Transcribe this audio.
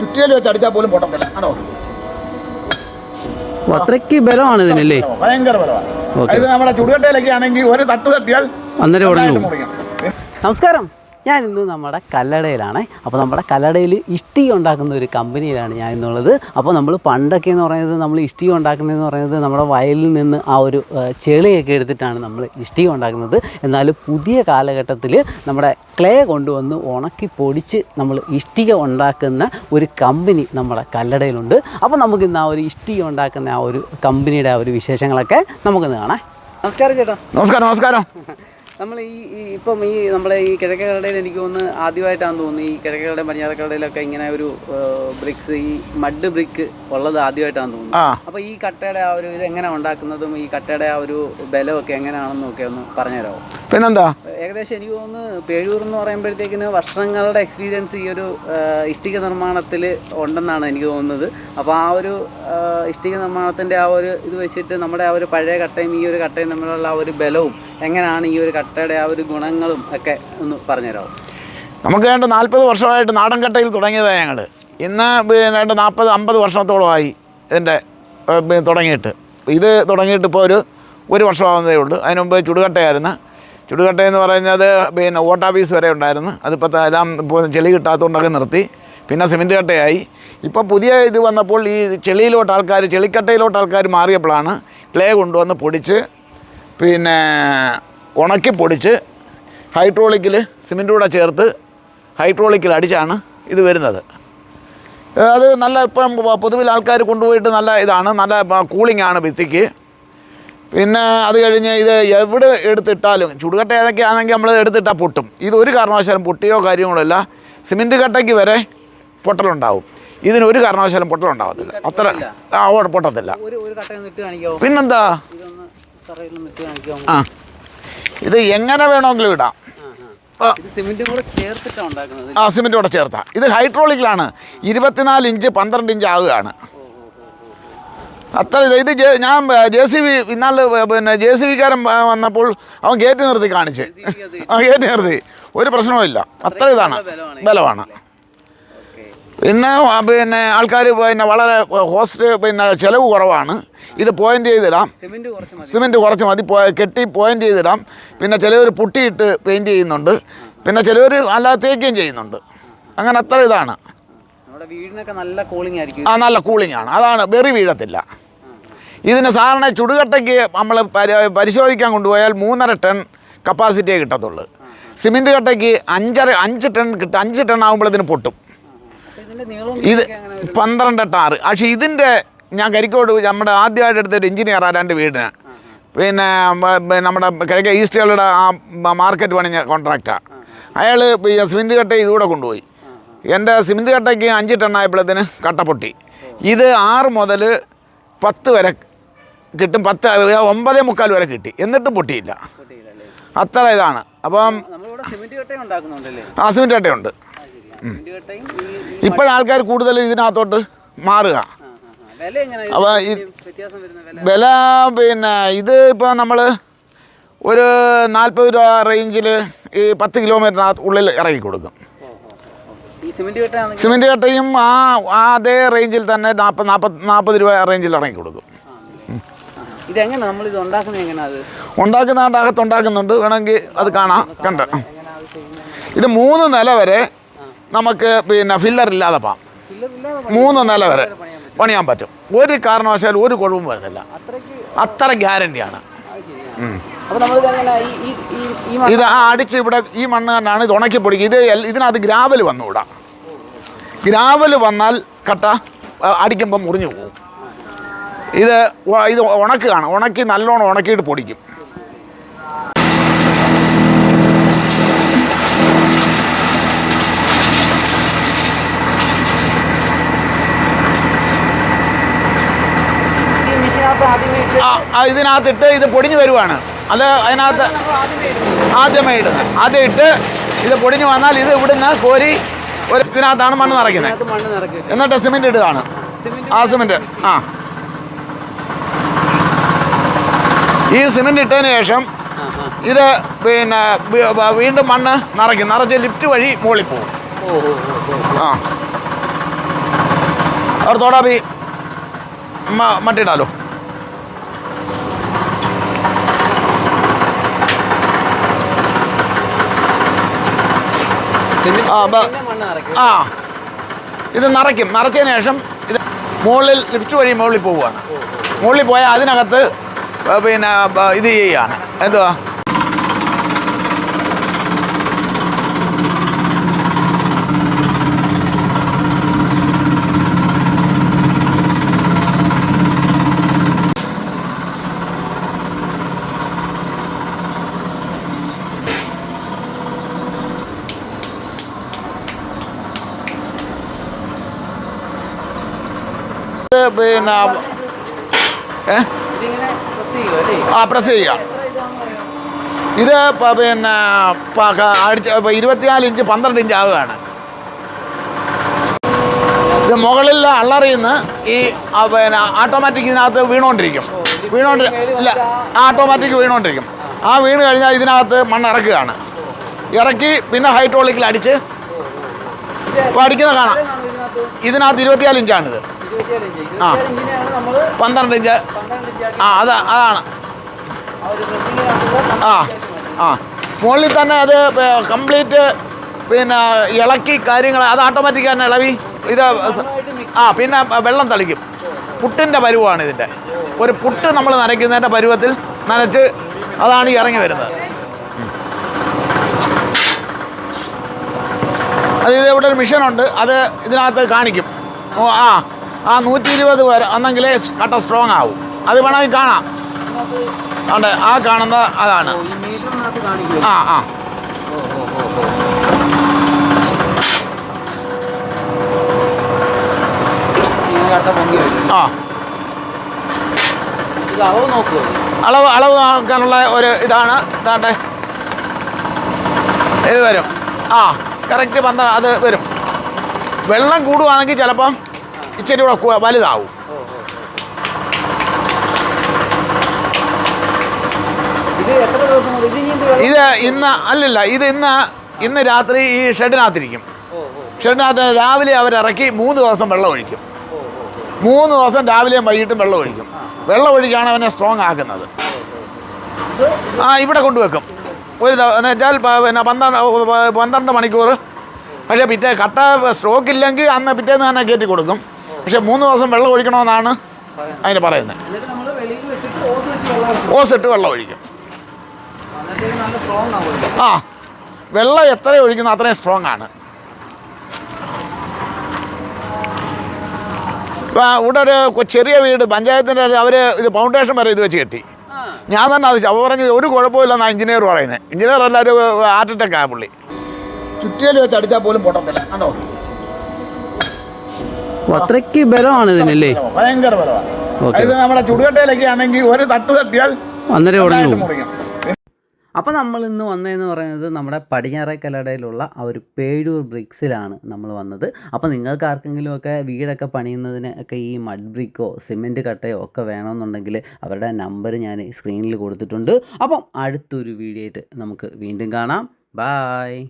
ചുറ്റിയിൽ വെച്ച് അടിച്ചാൽ പോലും പൊട്ടത്തില്ല. ആണോ? ഓ, അത്രയ്ക്ക് ബലമാണ് ഇതിനല്ലേ? ഭയങ്കര ബലമാണ്. ഇത് നമ്മുടെ ചുടുകട്ടയിലൊക്കെ ആണെങ്കിൽ ഒരു തട്ട് തട്ടിയാൽ അന്നേരം നമസ്കാരം. ഞാൻ ഇന്ന് നമ്മുടെ കല്ലടയിലാണ്. അപ്പോൾ നമ്മുടെ കല്ലടയിൽ ഇഷ്ടിക ഉണ്ടാക്കുന്ന ഒരു കമ്പനിയിലാണ് ഞാൻ ഇന്നുള്ളത് അപ്പോൾ നമ്മൾ പണ്ടൊക്കെ എന്ന് പറയുന്നത് നമ്മൾ ഇഷ്ടിക ഉണ്ടാക്കുന്നതെന്ന് പറയുന്നത് നമ്മുടെ വയലിൽ നിന്ന് ആ ഒരു ചെളിയൊക്കെ എടുത്തിട്ടാണ് നമ്മൾ ഇഷ്ടിക ഉണ്ടാക്കുന്നത്. എന്നാൽ പുതിയ കാലഘട്ടത്തിൽ നമ്മുടെ ക്ലേ കൊണ്ടുവന്ന് ഉണക്കി പൊടിച്ച് നമ്മൾ ഇഷ്ടിക ഉണ്ടാക്കുന്ന ഒരു കമ്പനി നമ്മുടെ കല്ലടയിലുണ്ട്. അപ്പോൾ നമുക്കിന്ന് ആ ഒരു ഇഷ്ടിക ഉണ്ടാക്കുന്ന ആ ഒരു കമ്പനിയുടെ ആ ഒരു വിശേഷങ്ങളൊക്കെ നമുക്കിന്ന് കാണാം. നമസ്കാരം ചേട്ടാ. നമസ്കാരം നമസ്കാരം. നമ്മൾ ഈ ഇപ്പം ഈ നമ്മളെ ഈ കിഴക്കടയിൽ എനിക്ക് തോന്നുന്നു ആദ്യമായിട്ടാണെന്ന് തോന്നുന്നു ഈ കിഴക്കടയും പടിഞ്ഞാറക്കടയിലൊക്കെ ഇങ്ങനെ ഒരു ബ്രിക്സ് ഈ മഡ് ബ്രിക്ക് ഉള്ളത് ആദ്യമായിട്ടാണ് തോന്നുന്നു. അപ്പൊ അപ്പോൾ ഈ കട്ടയുടെ ആ ഒരു ഇത് എങ്ങനെ ഉണ്ടാക്കുന്നതും ഈ കട്ടയുടെ ആ ഒരു ബലമൊക്കെ എങ്ങനെയാണെന്നും ഒക്കെ ഒന്ന് പറഞ്ഞുതരാമോ? പിന്നെന്താ? ഏകദേശം എനിക്ക് തോന്നുന്നു പേഴൂർ എന്ന് പറയുമ്പോഴത്തേക്കിന് വർഷങ്ങളുടെ എക്സ്പീരിയൻസ് ഈ ഒരു ഇഷ്ടിക നിർമ്മാണത്തിൽ ഉണ്ടെന്നാണ് എനിക്ക് തോന്നുന്നത്. അപ്പോൾ ആ ഒരു ഇഷ്ടിക നിർമ്മാണത്തിന്റെ ആ ഒരു ഇത് വെച്ചിട്ട് നമ്മുടെ ആ ഒരു പഴയ കട്ടയും ഈ ഒരു കട്ടയും തമ്മിലുള്ള ആ ഒരു ബലവും എങ്ങനെയാണ് ഈ ഒരു കട്ടയുടെ ആ ഒരു ഗുണങ്ങളും ഒക്കെ ഒന്ന് പറഞ്ഞുതരാമോ നമുക്ക് വേണ്ട നാൽപ്പത് വർഷമായിട്ട് നാടൻ കട്ടയിൽ തുടങ്ങിയതാണ് ഞങ്ങൾ ഇന്ന് രണ്ട് നാൽപ്പത് അമ്പത് വർഷത്തോളമായി ഇതിന്റെ തുടങ്ങിയിട്ട്. ഇത് തുടങ്ങിയിട്ട് ഇപ്പോൾ ഒരു ഒരു വർഷമാവുന്നതേ ഉള്ളൂ. അതിന് മുമ്പ് ചുടുകട്ടയായിരുന്നു. ചുടുകട്ട എന്ന് പറയുന്നത് പിന്നെ ഓട്ടാഫീസ് വരെ ഉണ്ടായിരുന്നു. അതിപ്പോൾ എല്ലാം ഇപ്പോൾ ചെളി കിട്ടാത്തതുകൊണ്ടൊക്കെ നിർത്തി. പിന്നെ സിമെന്റ് കട്ടയായി. ഇപ്പോൾ പുതിയ ഇത് വന്നപ്പോൾ ഈ ചെളിയിലോട്ട് ആൾക്കാർ ചെളിക്കട്ടയിലോട്ട് ആൾക്കാർ മാറിയപ്പോഴാണ് ക്ലേ കൊണ്ടുവന്ന് പൊടിച്ച് പിന്നെ ഉണക്കി പൊടിച്ച് ഹൈഡ്രോളിക്കിൽ സിമെന്റ് കൂടെ ചേർത്ത് ഹൈഡ്രോളിക്കിൽ അടിച്ചാണ് ഇത് വരുന്നത്. അത് നല്ല ഇപ്പം പൊതുവിൽ ആൾക്കാർ കൊണ്ടുപോയിട്ട് നല്ല ഇതാണ് നല്ല കൂളിംഗ് ആണ് ഭിത്തിക്ക്. പിന്നെ അത് കഴിഞ്ഞ് ഇത് എവിടെ എടുത്തിട്ടാലും ചുടുകട്ട ഏതൊക്കെ ആണെങ്കിൽ നമ്മൾ എടുത്തിട്ടാൽ പൊട്ടും. ഇത് ഒരു കാരണവശാലും പൊട്ടിയോ കാര്യങ്ങളോ അല്ല സിമെന്റ് കട്ടയ്ക്ക് വരെ പൊട്ടലുണ്ടാവും. ഇതിന് ഒരു കാരണവശാലും പൊട്ടലുണ്ടാവത്തില്ല. അത്ര ആ പൊട്ടത്തില്ല. പിന്നെന്താ? ആ. ഇത് എങ്ങനെ വേണമെങ്കിലും ഇടാം. ആ, സിമെന്റ് കൂടെ ചേർത്താ ഉണ്ടാക്കുന്നത്. ആ സിമെന്റ് കൂടെ ചേർത്താം. ഇത് ഹൈഡ്രോളിക്കിലാണ്. ഇരുപത്തിനാല് ഇഞ്ച് പന്ത്രണ്ട് ഇഞ്ച് ആവുകയാണ്. അത്ര ഇത് ഇത് ഞാൻ ജെ സി ബി ഇന്നാൾ പിന്നെ ജെ സി ബിക്കാരൻ വന്നപ്പോൾ അവൻ ഗേറ്റ് നിർത്തി കാണിച്ച്. ആ ഗേറ്റ് നിർത്തി. ഒരു പ്രശ്നവുമില്ല അത്ര ഇതാണ്. ബലമാണ്. പിന്നെ പിന്നെ ആൾക്കാർ പിന്നെ വളരെ ഹോസ്റ്റ് പിന്നെ ചിലവ് കുറവാണ്. ഇത് പോയിന്റ് ചെയ്തിടാം. സിമെന്റ് കുറച്ച് മതി. സിമെന്റ് കുറച്ച് മതി. കെട്ടി പോയിന്റ് ചെയ്തിടാം. പിന്നെ ചിലവർ പുട്ടിയിട്ട് പെയിന്റ് ചെയ്യുന്നുണ്ട്. പിന്നെ ചിലവർ അല്ലാതെ തേക്കുകയും ചെയ്യുന്നുണ്ട്. അങ്ങനെ അത്ര ഇതാണ്. നമ്മുടെ വീടിനൊക്കെ നല്ല കൂളിംഗ് ആയിരിക്കും. ആ നല്ല കൂളിംഗ് ആണ്. അതാണ് വെറി വീഴത്തില്ല. ഇതിന് സാധാരണ ചുടുകട്ടയ്ക്ക് നമ്മൾ പരിശോധിക്കാൻ കൊണ്ടുപോയാൽ മൂന്നര ടൺ കപ്പാസിറ്റിയേ കിട്ടത്തുള്ളൂ. സിമെന്റ് കട്ടയ്ക്ക് അഞ്ചര അഞ്ച് ടൺ കിട്ടും അഞ്ച് ടൺ ആകുമ്പോഴത്തേന് പൊട്ടും. ഇത് പന്ത്രണ്ട് ടാറ്. പക്ഷേ ഇതിന്റെ ഞാൻ കരിക്കോട് നമ്മുടെ ആദ്യമായിട്ട് എടുത്തൊരു എഞ്ചിനീയർ ആരാണ്ട് വീടിന്. പിന്നെ നമ്മുടെ കിഴക്കേ ഈസ്റ്റുകളുടെ ആ മാർക്കറ്റ് പണിഞ്ഞ കോൺട്രാക്റ്റാണ് അയാൾ സിമെന്റ് കട്ട ഇതുകൂടെ കൊണ്ടുപോയി. എന്റെ സിമെന്റ് കട്ടയ്ക്ക് അഞ്ച് ടണ്ണായപ്പോഴത്തേന് കട്ട പൊട്ടി. ഇത് ആറ് മുതൽ പത്ത് വരെ കിട്ടും. പത്ത് ഒമ്പതേ മുക്കാൽ വരെ കിട്ടി. എന്നിട്ടും പൊട്ടിയില്ല. അത്ര ഇതാണ്. അപ്പം ആ സിമെന്റ് കട്ടയുണ്ട്. ഇപ്പോഴാൾക്കാർ കൂടുതൽ ഇതിനകത്തോട്ട് മാറുക. അപ്പോൾ. വില പിന്നെ ഇത് ഇപ്പോൾ നമ്മൾ ഒരു നാൽപ്പത് രൂപ റേഞ്ചിൽ ഈ പത്ത് കിലോമീറ്ററിനകത്ത് ഉള്ളിൽ ഇറക്കി കൊടുക്കും. സിമെന്റ് കട്ടയും ആ അതേ റേഞ്ചിൽ തന്നെ നാൽപ്പത് നാൽപ്പത് നാൽപ്പത് രൂപ റേഞ്ചിൽ ഇറങ്ങി കൊടുക്കും. ഉണ്ടാക്കുന്ന അകത്ത് ഉണ്ടാക്കുന്നുണ്ട്. വേണമെങ്കിൽ അത് കാണാം. കണ്ട്. ഇത് മൂന്ന് നില വരെ നമുക്ക് പിന്നെ ഫില്ലർ ഇല്ലാതെ പാം ഫില്ലർ ഇല്ലാതെ മൂന്ന് നില വരെ പണിയാൻ പറ്റും. ഒരു കാരണവശാലും ഒരു കുഴപ്പം വരുന്നില്ല. അത്ര ഗ്യാരണ്ടിയാണ് ഇത് ആ അടിച്ച് ഇവിടെ ഈ മണ്ണ് തന്നെയാണ് ഇത് ഉണക്കി പൊടിക്കുക. ഇത് ഇതിനകത്ത് ഗ്രാവൽ വന്നുകൂടാ. ഗ്രാവൽ വന്നാൽ കട്ട അടിക്കുമ്പോൾ മുറിഞ്ഞു പോകും. ഇത് ഇത് ഉണക്കുകയാണ്. ഉണക്കി നല്ലോണം ഉണക്കിയിട്ട് പൊടിക്കും ഈ മെഷീനകത്ത് ആദ്യമേ ഇട്ട് ആ ആ, ഇതിനകത്തിട്ട് ഇത് പൊടിഞ്ഞു വരുവാണ്. അത് അതിനകത്ത് ആദ്യമേ ഇടുന്നത്. ആദ്യം ഇട്ട് ഇത് പൊടിഞ്ഞു വന്നാൽ ഇത് ഇവിടുന്ന് കോരി ഒരു ഇതിനകത്താണ് മണ്ണ് നിറയ്ക്കുന്നത്. എന്നിട്ട് സിമെന്റ് ഇടുകയാണ്. ആ സിമെന്റ്. ആ. ഈ സിമെന്റ് ഇട്ടതിന് ശേഷം ഇത് പിന്നെ വീണ്ടും മണ്ണ് നിറയ്ക്കും. നിറച്ച് ലിഫ്റ്റ് വഴി മുകളിൽ പോകും. ആ. അവർ തോടാബി മറ്റിടാലോ ആ, ഇത് നിറയ്ക്കും. നിറച്ചതിന് ശേഷം ഇത് മുകളിൽ ലിഫ്റ്റ് വഴി മുകളിൽ പോവുകയാണ്. മുകളിൽ പോയാൽ അതിനകത്ത് പിന്നെ ഇത് ചെയ്യുകയാണ്. എന്തുവാ? പിന്നെ? ആ പ്രസ് ചെയ്യുക? ഇത് പിന്നെ അടിച്ച് ഇരുപത്തിനാല് ഇഞ്ച് പന്ത്രണ്ട് ഇഞ്ച് ആവുകയാണ് ഇത് മുകളിൽ അള്ളറിയുന്ന ഈ പിന്നെ ആട്ടോമാറ്റിക് ഇതിനകത്ത് വീണുകൊണ്ടിരിക്കും വീണോണ്ട് ഇല്ല ആട്ടോമാറ്റിക് വീണുകൊണ്ടിരിക്കും ആ വീണ് കഴിഞ്ഞാൽ ഇതിനകത്ത് മണ്ണ് ഇറക്കുകയാണ് ഇറക്കി പിന്നെ ഹൈഡ്രോളിക്കിൽ അടിച്ച് അടിക്കുന്ന കാണാം ഇതിനകത്ത്? ഇരുപത്തിനാല് ഇഞ്ചാണിത്. ആ. പന്ത്രണ്ട് ഇഞ്ച്. ആ അതാ അതാണ്. ആ ആ മുകളിൽ തന്നെ അത് കംപ്ലീറ്റ് പിന്നെ ഇളക്കി കാര്യങ്ങൾ അത് ഓട്ടോമാറ്റിക് തന്നെ ഇളവി? ഇത് ആ പിന്നെ വെള്ളം തളിക്കും. പുട്ടിന്റെ പരുവാണ് ഇതിന്റെ ഒരു പുട്ട് നമ്മൾ നനയ്ക്കുന്നതിന്റെ പരുവത്തിൽ നനച്ച് അതാണ് ഈ ഇറങ്ങി വരുന്നത്. അത് ഇത് ഇവിടെ ഒരു മിഷനുണ്ട്. അത് ഇതിനകത്ത് കാണിക്കും. ഓ ആ. ആ നൂറ്റി ഇരുപത് വരെ അന്നെങ്കിലേ കട്ട സ്ട്രോങ് ആവും. അത് വേണമെങ്കിൽ കാണാം. അതുകൊണ്ട് ആ കാണുന്ന അതാണ്. ആ ആ. ആ. അളവ് അളവ് നോക്കാനുള്ള ആക്കാനുള്ള ഒരു ഇതാണ്. ഇതാണ്ടെ. ഇത് വരും. ആ കറക്റ്റ് പന്ത്രണ്ട് അത് വരും. വെള്ളം കൂടുവാണെങ്കിൽ ചിലപ്പം ഇച്ചിരി കൂടെ വലുതാവും. ഇത് ഇന്ന് അല്ലല്ല ഇത് ഇന്ന് ഇന്ന് രാത്രി ഈ ഷെഡിനകത്തിരിക്കും. ഷെഡിനകത്ത് രാവിലെ അവരിറക്കി മൂന്ന് ദിവസം വെള്ളം ഒഴിക്കും. മൂന്ന് ദിവസം രാവിലെയും വൈകിട്ടും വെള്ളം ഒഴിക്കും. വെള്ളം ഒഴിക്കാണ് അവനെ സ്ട്രോങ് ആക്കുന്നത്. ആ ഇവിടെ കൊണ്ടുവെക്കും. ഒരു എന്നുവെച്ചാൽ എന്ന് വെച്ചാൽ പിന്നെ പന്ത്രണ്ട് പന്ത്രണ്ട് മണിക്കൂർ പക്ഷേ പിറ്റേ കട്ട സ്ട്രോക്ക് ഇല്ലെങ്കിൽ അന്ന് പിറ്റേന്ന് തന്നെ കയറ്റി കൊടുക്കും. പക്ഷേ മൂന്ന് ദിവസം വെള്ളം ഒഴിക്കണമെന്നാണ് അതിന് പറയുന്നത്. ഓസിട്ട് നമ്മൾ വെളിയിൽ വെച്ചിട്ട് ഓസ് വെച്ച് വെള്ളം ഒഴിക്കും. ആ വെള്ളം എത്ര ഒഴിക്കുന്നു അത്രയും സ്ട്രോങ് ആണ്. ഇപ്പം ഇവിടെ ഒരു കൊ- ചെറിയ വീട് പഞ്ചായത്തിന്റെ അവർ ഇത് ഫൗണ്ടേഷൻ വരെ ഇത് വെച്ച് കെട്ടി. ഞാൻ തന്നെ അത് അവ പറഞ്ഞു ഒരു കുഴപ്പമില്ലെന്നാണ് എഞ്ചിനീയർ പറയുന്നത്. എഞ്ചിനീയർ അല്ല ഒരു ആ പുള്ളി. ചുറ്റിയിൽ വെച്ച് അടിച്ചാൽ പോലും പൊട്ടത്തില്ല. കണ്ടോ? അത്രയ്ക്ക് ബലമാണ് ഇതിനല്ലേ? ഭയങ്കര ബലമാണ്. ഇത് നമ്മുടെ ചുടുകട്ടയിലൊക്കെ ആണെങ്കിൽ ഒരു തട്ട് തട്ടിയാൽ അന്നേരം ഉടനെ അപ്പോൾ നമ്മൾ ഇന്ന് വന്നതെന്ന് പറയുന്നത് നമ്മുടെ പടിഞ്ഞാറേക്കലടയിലുള്ള ആ ഒരു പേഴൂർ ബ്രിക്സിലാണ് നമ്മൾ വന്നത്. അപ്പോൾ നിങ്ങൾക്ക് ആർക്കെങ്കിലും ഒക്കെ വീടൊക്കെ പണിയുന്നതിന് ഒക്കെ ഈ മഡ് ബ്രിക്കോ സിമെന്റ് കട്ടയോ ഒക്കെ വേണമെന്നുണ്ടെങ്കിൽ അവരുടെ നമ്പർ ഞാൻ സ്ക്രീനിൽ കൊടുത്തിട്ടുണ്ട്. അപ്പം അടുത്തൊരു വീഡിയോ ആയിട്ട് നമുക്ക് വീണ്ടും കാണാം. ബായ്